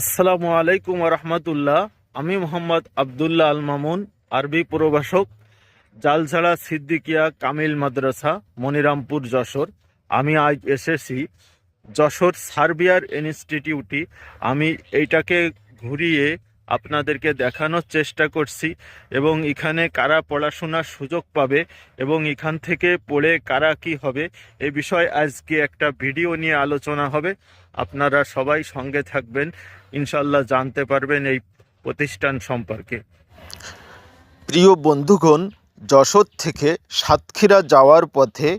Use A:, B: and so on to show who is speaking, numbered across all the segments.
A: আসসালামু আলাইকুম রহমতুল্লাহ। আমি মোহাম্মদ আবদুল্লাহ আল মামুন, আরবি প্রভাষক, জালছাড়া সিদ্দিকিয়া কামিল মাদ্রাসা, মনিরামপুর যশোর। আমি আজ এসেছি যশোর সার্বিয়ার ইনস্টিটিউটে। আমি এইটাকে ঘুরিয়ে আপনাদেরকে দেখানোর চেষ্টা করছি এবং এখানে কারা পড়াশোনার সুযোগ পাবে এবং এখান থেকে পড়ে কারা কি হবে এ বিষয়ে আজকে একটা ভিডিও নিয়ে আলোচনা হবে। আপনারা সবাই সঙ্গে থাকবেন ইনশাল্লাহ জানতে পারবেন এই প্রতিষ্ঠান সম্পর্কে।
B: প্রিয় বন্ধুগণ, যশোর থেকে সাতক্ষীরা যাওয়ার পথে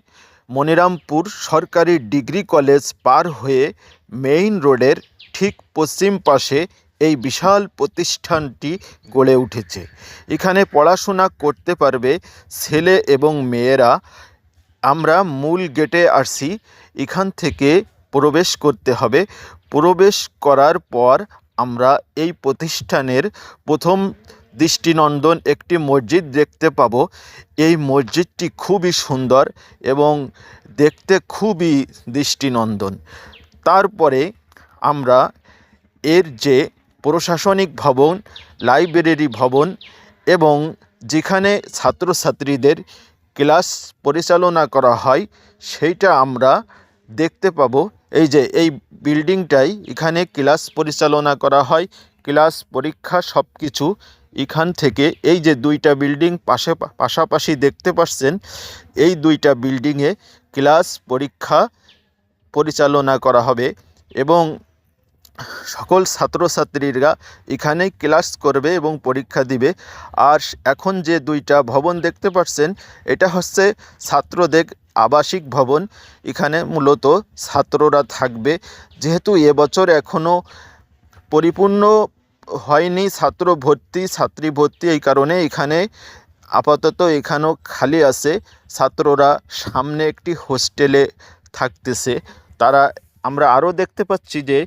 B: মনিরামপুর সরকারি ডিগ্রি কলেজ পার হয়ে মেইন রোডের ঠিক পশ্চিম পাশে এই বিশাল প্রতিষ্ঠানটি গড়ে উঠেছে। এখানে পড়াশোনা করতে পারবে ছেলে এবং মেয়েরা। আমরা মূল গেটে আসছি। এখান থেকে প্রবেশ করতে হবে। প্রবেশ করার পর আমরা এই প্রতিষ্ঠানের প্রথম দৃষ্টিনন্দন একটি মসজিদ দেখতে পাবো। এই মসজিদটি খুবই সুন্দর এবং দেখতে খুবই দৃষ্টিনন্দন। তারপরে আমরা এর যে প্রশাসনিক ভবন, লাইব্রেরি ভবন এবং যেখানে ছাত্রছাত্রীদের ক্লাস পরিচালনা করা হয়, সেইটা আমরা দেখতে পাবো। এই যে, এই বিল্ডিংটাই এখানে ক্লাস পরিচালনা করা হয়, ক্লাস পরীক্ষা সব কিছু এখান থেকে। এই যে, দুইটা বিল্ডিং পাশে, পাশাপাশি দেখতে পাচ্ছেন, এই দুইটা বিল্ডিংয়ে ক্লাস পরীক্ষা পরিচালনা করা হবে এবং সকল ছাত্রছাত্রীরা এখানে ক্লাস করবে এবং পরীক্ষা দিবে। আর এখন যে দুইটা ভবন দেখতে পাচ্ছেন, এটা হচ্ছে ছাত্রদের আবাসিক ভবন। এখানে মূলত ছাত্ররা থাকবে। যেহেতু এবছর এখনও পরিপূর্ণ হয়নি ছাত্র ভর্তি, ছাত্রী ভর্তি, এই কারণে এখানে আপাতত এখানেও খালি আছে। ছাত্ররা সামনে একটি হোস্টেলে থাকতেছে। তারা আমরা আরও দেখতে পাচ্ছি যে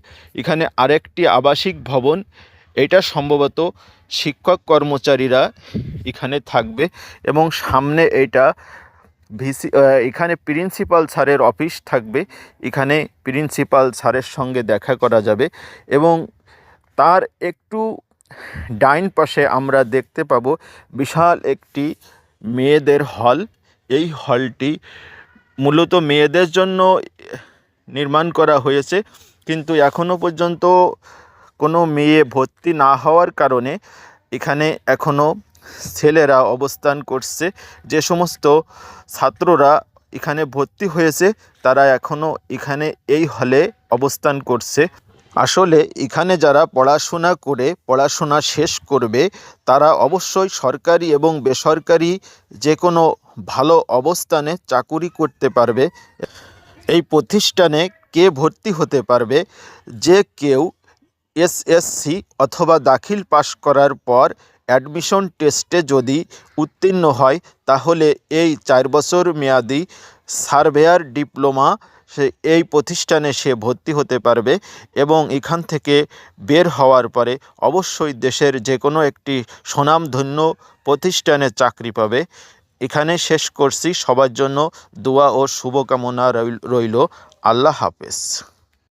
B: এখানে আরেকটি আবাসিক ভবন, এটা সম্ভবত শিক্ষক কর্মচারীরা এখানে থাকবে এবং সামনে এটা ভিসি এখানে প্রিন্সিপাল স্যারের অফিস থাকবে। এখানে প্রিন্সিপাল স্যারের সঙ্গে দেখা করা যাবে এবং তার একটু ডাইন পাশে আমরা দেখতে পাবো বিশাল একটি মেয়েদের হল। এই হলটি মূলত মেয়েদের জন্য নির্মাণ করা হয়েছে। কিন্তু এখনও পর্যন্ত কোনো মেয়ে ভর্তি না হওয়ার কারণে এখানে এখনও ছেলেরা অবস্থান করছে। যে সমস্ত ছাত্ররা এখানে ভর্তি হয়েছে, তারা এখনও এখানে এই হলে অবস্থান করছে। আসলে এখানে যারা পড়াশোনা করে, পড়াশোনা শেষ করবে, তারা অবশ্যই সরকারি এবং বেসরকারি যে কোনো ভালো অবস্থানে চাকুরি করতে পারবে। এই প্রতিষ্ঠানে কে ভর্তি হতে পারবে? যে কেউ এসএসসি অথবা দাখিল পাশ করার পর অ্যাডমিশন টেস্টে যদি উত্তীর্ণ হয়, তাহলে এই চার বছর মেয়াদি সার্ভেয়ার ডিপ্লোমা সে এই প্রতিষ্ঠানে সে ভর্তি হতে পারবে এবং এখান থেকে বের হওয়ার পরে অবশ্যই দেশের যে কোনো একটি স্বনামধন্য প্রতিষ্ঠানে চাকরি পাবে। এখানে শেষ করছি। সবার জন্য দোয়া ও শুভকামনা রইল আল্লাহ হাফেজ।